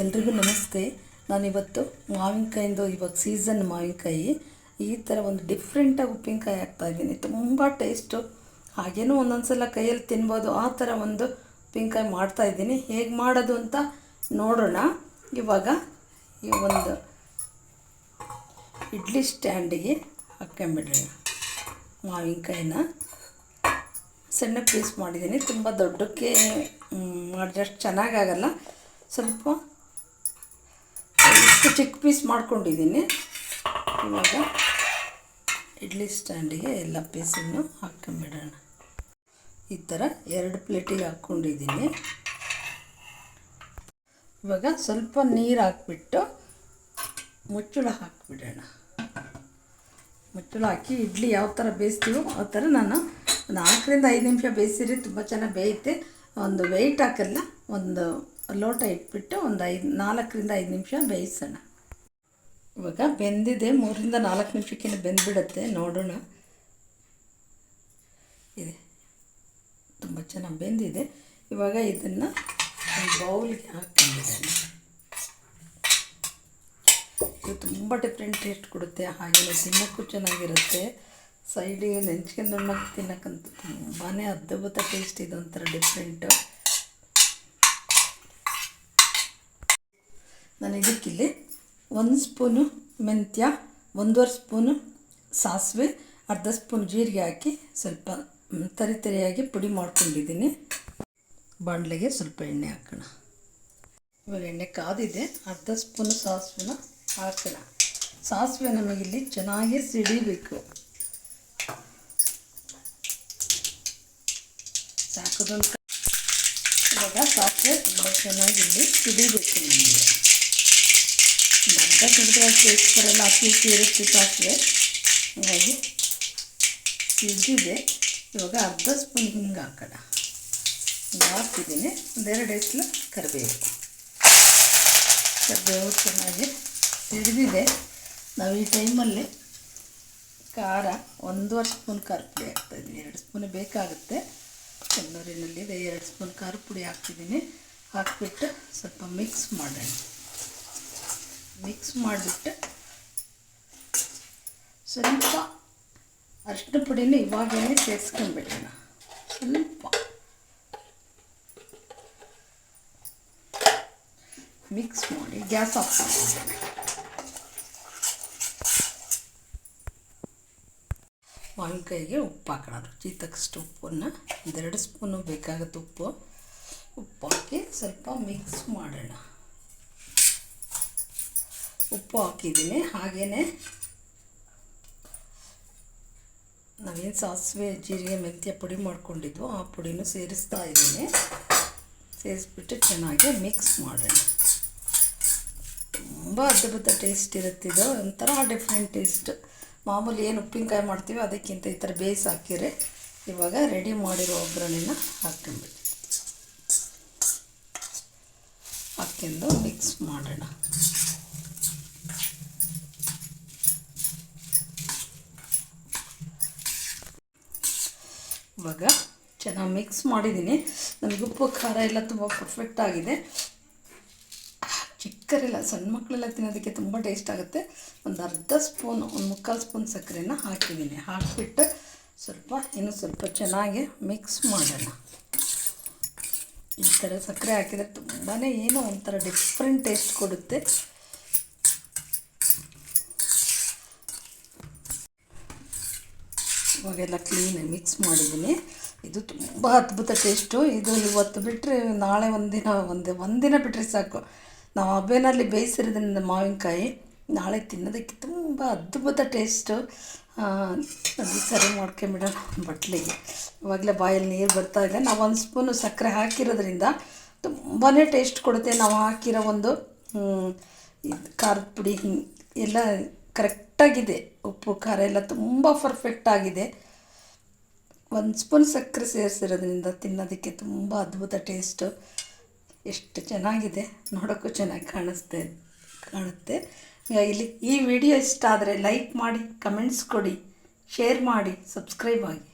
ಎಲ್ರಿಗೂ ನಮಸ್ತೆ. ನಾನಿವತ್ತು ಮಾವಿನಕಾಯಿಂದು ಇವಾಗ ಸೀಸನ್ ಮಾವಿನಕಾಯಿ. ಈ ಥರ ಒಂದು ಡಿಫ್ರೆಂಟಾಗಿ ಉಪ್ಪಿನಕಾಯಿ ಹಾಕ್ತಾಯಿದ್ದೀನಿ ತುಂಬ ಟೇಸ್ಟು ಹಾಗೇನೂ ಒಂದೊಂದು ಸಲ ಕೈಯಲ್ಲಿ ತಿನ್ಬೋದು. ಆ ಥರ ಒಂದು ಉಪ್ಪಿನಕಾಯಿ ಮಾಡ್ತಾಯಿದ್ದೀನಿ ಹೇಗೆ ಮಾಡೋದು ಅಂತ ನೋಡೋಣ. ಇವಾಗ ಈ ಒಂದು ಇಡ್ಲಿ ಸ್ಟ್ಯಾಂಡಿಗೆ ಹಾಕ್ಕೊಂಬಿಡ್ರಿ ಮಾವಿನಕಾಯಿನ ಸಣ್ಣ ಪೀಸ್ ಮಾಡಿದ್ದೀನಿ. ತುಂಬ ದೊಡ್ಡಕ್ಕೆ ಮಾಡಿದ್ರೆ ಅಷ್ಟು ಚೆನ್ನಾಗಾಗಲ್ಲ ಸ್ವಲ್ಪ ಇಷ್ಟು ಚಿಕ್ಕ ಪೀಸ್ ಮಾಡ್ಕೊಂಡಿದ್ದೀನಿ. ಇವಾಗ ಇಡ್ಲಿ ಸ್ಟ್ಯಾಂಡಿಗೆ ಎಲ್ಲ ಪೀಸನ್ನು ಹಾಕ್ಕೊಂಬಿಡೋಣ. ಈ ಥರ ಎರಡು ಪ್ಲೇಟಿಗೆ ಹಾಕ್ಕೊಂಡಿದ್ದೀನಿ. ಇವಾಗ ಸ್ವಲ್ಪ ನೀರು ಹಾಕ್ಬಿಟ್ಟು ಮುಚ್ಚಳ ಹಾಕ್ಬಿಡೋಣ. ಮುಚ್ಚಳ ಹಾಕಿ ಇಡ್ಲಿ ಯಾವ ಥರ ಬೇಯಿಸ್ತೀವೋ ಆ ಥರ ನಾನು ನಾಲ್ಕರಿಂದ ಐದು ನಿಮಿಷ ಬೇಯಿಸಿರಿ ತುಂಬ ಚೆನ್ನಾಗಿ ಬೇಯುತ್ತೆ. ಒಂದು ವೆಯ್ಟ್ ಹಾಕಲ್ಲ, ಒಂದು ಲೋಟ ಇಟ್ಬಿಟ್ಟು ಒಂದು ಐದು, ನಾಲ್ಕರಿಂದ ಐದು ನಿಮಿಷ ಬೇಯಿಸೋಣ. ಇವಾಗ ಬೆಂದಿದೆ ಮೂರಿಂದ ನಾಲ್ಕು ನಿಮಿಷಕ್ಕಿಂತ ಬೆಂದ್ಬಿಡುತ್ತೆ, ನೋಡೋಣ. ಇದೆ. ತುಂಬ ಚೆನ್ನಾಗಿ ಬೆಂದಿದೆ. ಇವಾಗ ಇದನ್ನು ಬೌಲ್ಗೆ ಹಾಕ್ಕೊಂಡಿದ್ದೇನೆ ಇದು ತುಂಬ ಡಿಫ್ರೆಂಟ್ ಟೇಸ್ಟ್ ಕೊಡುತ್ತೆ. ಹಾಗೆಯೇ ತಿನ್ನೋಕ್ಕೂ ಚೆನ್ನಾಗಿರುತ್ತೆ. ಸೈಡಿಗೆ ನೆಂಚ್ಕೊಂಡು ತಿನ್ನೋಕ್ಕಂತೂ ತುಂಬಾ ಅದ್ಭುತ ಟೇಸ್ಟ್ ಇದೊಂಥರ ಡಿಫ್ರೆಂಟು ನಾನು ಇದಕ್ಕಿಲ್ಲಿ ಒಂದು ಸ್ಪೂನು ಮೆಂತ್ಯ, ಒಂದೂವರೆ ಸ್ಪೂನು ಸಾಸಿವೆ, ಅರ್ಧ ಸ್ಪೂನ್ ಜೀರಿಗೆ ಹಾಕಿ ಸ್ವಲ್ಪ ತರಿ ತರಿಯಾಗಿ ಪುಡಿ ಮಾಡ್ಕೊಂಡಿದ್ದೀನಿ. ಬಾಣಲೆಗೆ ಸ್ವಲ್ಪ ಎಣ್ಣೆ ಹಾಕೋಣ. ಇವಾಗ ಎಣ್ಣೆ ಕಾದಿದೆ, ಅರ್ಧ ಸ್ಪೂನು ಸಾಸಿವೆನ ಹಾಕೋಣ. ಸಾಸಿವೆ ನಮಗಿಲ್ಲಿ ಚೆನ್ನಾಗಿ ಸಿಡಿಬೇಕು. ಸಾಕದೊಂದು ಇವಾಗ ಸಾಸಿವೆ ತುಂಬ ಚೆನ್ನಾಗಿ ಇಲ್ಲಿ ಸಿಡಿಬೇಕು ನಮಗೆ. ಅರ್ಧ ಸಿಡಿದ್ರೆ ಟೇಸ್ಟ್ ಬರಲ್ಲ ಹಸಿ ಇರುತ್ತೆ ಸಾಸಿವೆ ಹಾಗಾಗಿ ಸಿಡಿದೆ ಇವಾಗ ಅರ್ಧ ಸ್ಪೂನ್ ಹಿಂಗೆ ಹಾಕೋಣ ಹಾಕ್ತಿದ್ದೀನಿ ಒಂದೆರಡು ಎಸ್ಲು ಕರಿಬೇವು ಕರಿಬೇವು ಚೆನ್ನಾಗಿ ಸಿಡಿದಿದೆ ನಾವು ಈ ಟೈಮಲ್ಲಿ ಖಾರ ಒಂದೂವರೆ ಸ್ಪೂನ್ ಖಾರ ಪುಡಿ ಹಾಕ್ತಾಯಿದ್ದೀನಿ ಎರಡು ಸ್ಪೂನ್ ಬೇಕಾಗುತ್ತೆ ಚೆನ್ನೂರಿನಲ್ಲಿದೆ ಎರಡು ಸ್ಪೂನ್ ಖಾರ ಪುಡಿ ಹಾಕ್ತಿದ್ದೀನಿ ಹಾಕ್ಬಿಟ್ಟು ಸ್ವಲ್ಪ ಮಿಕ್ಸ್ ಮಾಡೋಣ. ಮಿಕ್ಸ್ ಮಾಡಿಬಿಟ್ಟು ಸ್ವಲ್ಪ ಅರಿಶಿನ ಪುಡಿನ ಇವಾಗಲೇ ಸೇರಿಸ್ಕೊಂಡ್ಬಿಡೋಣ. ಸ್ವಲ್ಪ. ಮಿಕ್ಸ್ ಮಾಡಿ ಗ್ಯಾಸ್ ಆಫ್ ಮಾಡಿ ಮಾವಿನಕಾಯಿಗೆ ಉಪ್ಪು ಹಾಕೋಣ. ರುಚಿ ತಕ್ಕಷ್ಟು ಉಪ್ಪನ್ನು ಒಂದೆರಡು ಸ್ಪೂನು ಬೇಕಾಗುತ್ತೆ ಉಪ್ಪು. ಉಪ್ಪು ಹಾಕಿ ಸ್ವಲ್ಪ ಮಿಕ್ಸ್ ಮಾಡೋಣ. ಉಪ್ಪು ಹಾಕಿದ್ದೀನಿ. ಹಾಗೇ ನಾವೇನು ಸಾಸಿವೆ, ಜೀರಿಗೆ, ಮೆಂತ್ಯ ಪುಡಿ ಮಾಡ್ಕೊಂಡಿದ್ವು ಆ ಪುಡಿನೂ ಸೇರಿಸ್ತಾ ಇದ್ದೀನಿ. ಸೇರಿಸ್ಬಿಟ್ಟು ಚೆನ್ನಾಗಿ ಮಿಕ್ಸ್ ಮಾಡೋಣ. ತುಂಬ ಅದ್ಭುತ ಟೇಸ್ಟ್ ಇರುತ್ತೆ ಇದು. ಒಂಥರ ಡಿಫ್ರೆಂಟ್ ಟೇಸ್ಟ್ ಮಾಮೂಲಿ ಏನು ಉಪ್ಪಿನಕಾಯಿ ಮಾಡ್ತೀವಿ ಅದಕ್ಕಿಂತ ಈ ಥರ ಬೇಯಿಸಿ ಹಾಕಿದ್ರೆ ಇವಾಗ ರೆಡಿ ಮಾಡಿರೋ ಒಗ್ಗರಣೆನ ಹಾಕ್ಕೊಂಡ್ಬಿಟ್ಟು ಹಾಕ್ಕೊಂಡು ಮಿಕ್ಸ್ ಮಾಡೋಣ. ಇವಾಗ ಚೆನ್ನಾಗಿ ಮಿಕ್ಸ್ ಮಾಡಿದ್ದೀನಿ. ನನಗೆ ಉಪ್ಪು, ಖಾರ ಎಲ್ಲ ತುಂಬ ಪರ್ಫೆಕ್ಟ್ ಆಗಿದೆ. ಚಿಕ್ಕರೆಲ್ಲ, ಸಣ್ಣ ಮಕ್ಕಳೆಲ್ಲ ತಿನ್ನೋದಕ್ಕೆ ತುಂಬ ಟೇಸ್ಟ್ ಆಗುತ್ತೆ. ಒಂದು ಅರ್ಧ ಸ್ಪೂನ್ ಒಂದು ಮುಕ್ಕಾಲು ಸ್ಪೂನ್ ಸಕ್ಕರೆನ ಹಾಕಿದ್ದೀನಿ. ಹಾಕಿಬಿಟ್ಟು ಸ್ವಲ್ಪ, ಇನ್ನು ಸ್ವಲ್ಪ ಚೆನ್ನಾಗಿ ಮಿಕ್ಸ್ ಮಾಡೋಣ. ಈ ಥರ ಸಕ್ಕರೆ ಹಾಕಿದರೆ ತುಂಬಾ ಏನೋ ಒಂಥರ ಡಿಫ್ರೆಂಟ್ ಟೇಸ್ಟ್ ಕೊಡುತ್ತೆ. ಇವಾಗೆಲ್ಲ ಕ್ಲೀನಾಗಿ ಮಿಕ್ಸ್ ಮಾಡಿದ್ದೀನಿ. ಇದು ತುಂಬ ಅದ್ಭುತ ಟೇಸ್ಟು ಇದು ಇವತ್ತು ಬಿಟ್ಟರೆ ನಾಳೆ ಒಂದಿನ, ಒಂದು, ಒಂದಿನ ಬಿಟ್ಟರೆ ಸಾಕು. ನಾವು ಹಬ್ಬೆನಲ್ಲಿ ಬೇಯಿಸಿರೋದ್ರಿಂದ ಮಾವಿನಕಾಯಿ, ನಾಳೆ ತಿನ್ನೋದಕ್ಕೆ ತುಂಬ ಅದ್ಭುತ ಟೇಸ್ಟು ಅದು ಸರಿ ಮಾಡ್ಕೊಂಬಿಡೋಣ ಬಟ್ಲಿಗೆ. ಇವಾಗಲೇ ಬಾಯಲ್ಲಿ ನೀರು ಬರ್ತಾ ಇದೆ ನಾವು ಒಂದು ಸ್ಪೂನು ಸಕ್ಕರೆ ಹಾಕಿರೋದ್ರಿಂದ ತುಂಬಾ ಟೇಸ್ಟ್ ಕೊಡುತ್ತೆ. ನಾವು ಹಾಕಿರೋ ಒಂದು ಇದು ಖಾರದ ಪುಡಿ, ಎಲ್ಲ ಕರೆಕ್ಟಾಗಿದೆ ಉಪ್ಪು, ಖಾರ ಎಲ್ಲ ತುಂಬ ಪರ್ಫೆಕ್ಟ್ ಆಗಿದೆ. ಒಂದು ಸ್ಪೂನ್ ಸಕ್ಕರೆ ಸೇರಿಸಿರೋದ್ರಿಂದ ತಿನ್ನೋದಕ್ಕೆ ತುಂಬ ಅದ್ಭುತ ಟೇಸ್ಟು. ಎಷ್ಟು ಚೆನ್ನಾಗಿದೆ. ನೋಡೋಕ್ಕೂ ಚೆನ್ನಾಗಿ ಕಾಣಿಸ್ತೆ, ಕಾಣುತ್ತೆ. ಇಲ್ಲಿ ಈ ವಿಡಿಯೋ ಇಷ್ಟ ಆದರೆ ಲೈಕ್ ಮಾಡಿ, ಕಮೆಂಟ್ಸ್ ಕೊಡಿ, ಶೇರ್ ಮಾಡಿ, ಸಬ್ಸ್ಕ್ರೈಬ್ ಆಗಿ.